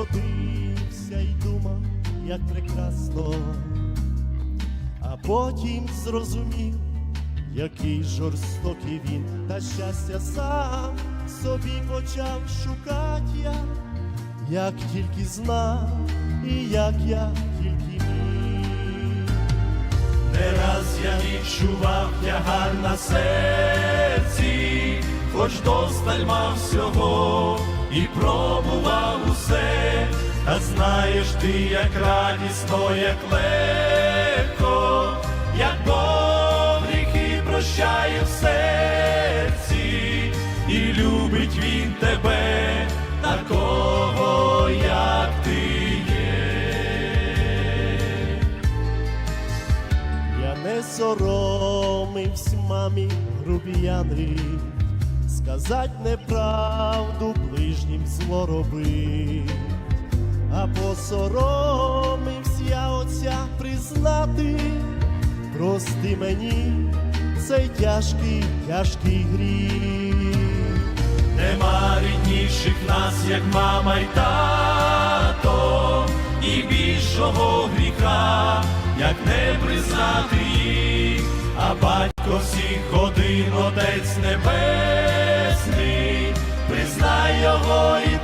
народився і думав, як прекрасно, а потім зрозумів, який жорстокий він, та щастя сам собі почав шукати я, як тільки знав, і як я тільки міг. Не раз я відчував тягар на серці, хоч досталь мав всього і пробував усе, та знаєш ти, як радісно, як легко, як Бог гріхи прощає в серці, і любить він тебе, такого, як ти є. Я не соромився мамі грубіяни, сказать неправду ближнім зло робить, а посоромився я отця признати, прости мені цей тяжкий, тяжкий гріх. Нема рідніших нас, як мама й тато, і більшого гріха, як не признати їх, а батько всіх один, отець небесний, признай його, і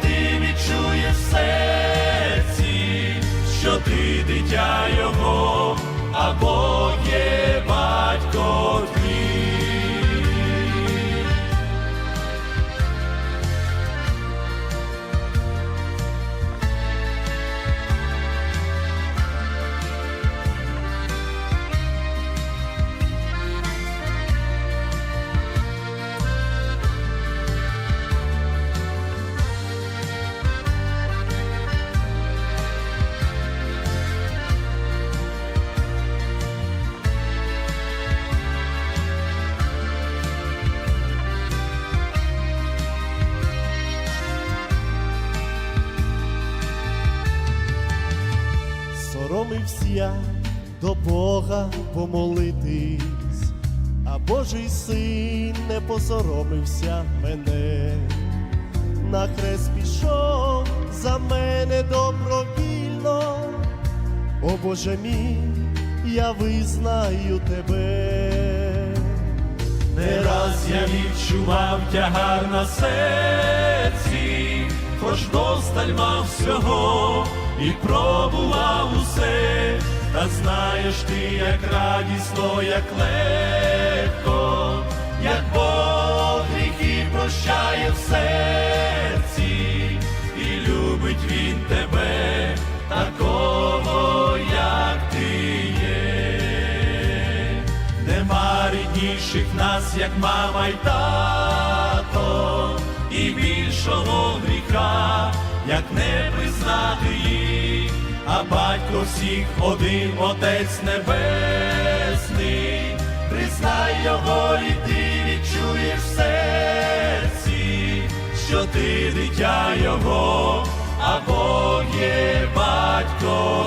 ти дитя його, а Бог є Соромився я до Бога помолитись, а Божий син не посоромився мене, на хрест пішов за мене добровільно, о Боже мій, я визнаю тебе. Не раз я відчував тягар на серці, хоч досталь мав всього і пробував усе, та знаєш ти, як радісно, як легко, як Бог гріхи прощає в серці, і любить він тебе, такого, як ти є. Нема рідніших нас, як мама й тато, і більшого гріха, як не признати їх, а батько всіх один отець небесний, признай його, і ти відчуєш в серці, що ти дитя його, а Бог є батько